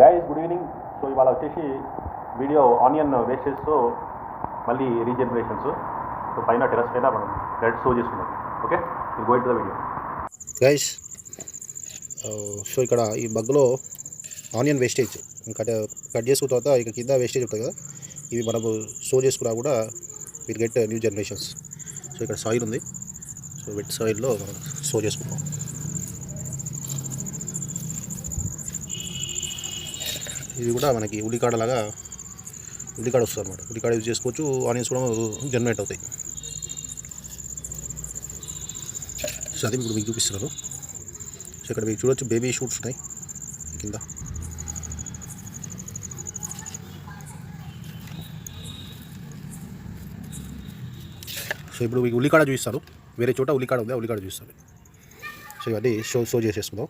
Guys good evening so ఇవాళ వచ్చేసి video onion వేస్టేజ్తో మళ్ళీ రీజనరేషన్స్ సో. పైన టెరస్ పైన మనం రెడ్ షో చేసుకున్నాం okay go into the video guys so ఇక్కడ ఈ బగ్లో ఆనియన్ వేస్టేజ్ కట్ కట్ చేసుకున్న తర్వాత ఇక కింద వేస్టేజ్ ఉంటుంది కదా? ఇవి మనము సో చేసుకున్నా కూడా will get new generations so ఇక్కడ సాయిల్ ఉంది. సో వెట్ సాయిల్లో మనం సో చేసుకుంటాం ఇది కూడా మనకి ఉల్లికాడలాగా ఉల్లికాడ వస్తుంది అనమాట ఉల్లికాడ యూజ్ చేసుకోవచ్చు ఆనియన్స్ కూడా జనరేట్ అవుతాయి. సో అది ఇప్పుడు మీకు చూపిస్తున్నాను. సో ఇక్కడ మీకు చూడొచ్చు బేబీ షూట్స్ ఉన్నాయి. కింద. సో ఇప్పుడు మీకు ఉల్లికాడ చూపిస్తాను. వేరే చోట ఉల్లికాడ ఉందా? ఉల్లికాడ చూపిస్తాను. సో ఇవన్నీ షో షో చేసేసుకుందాం.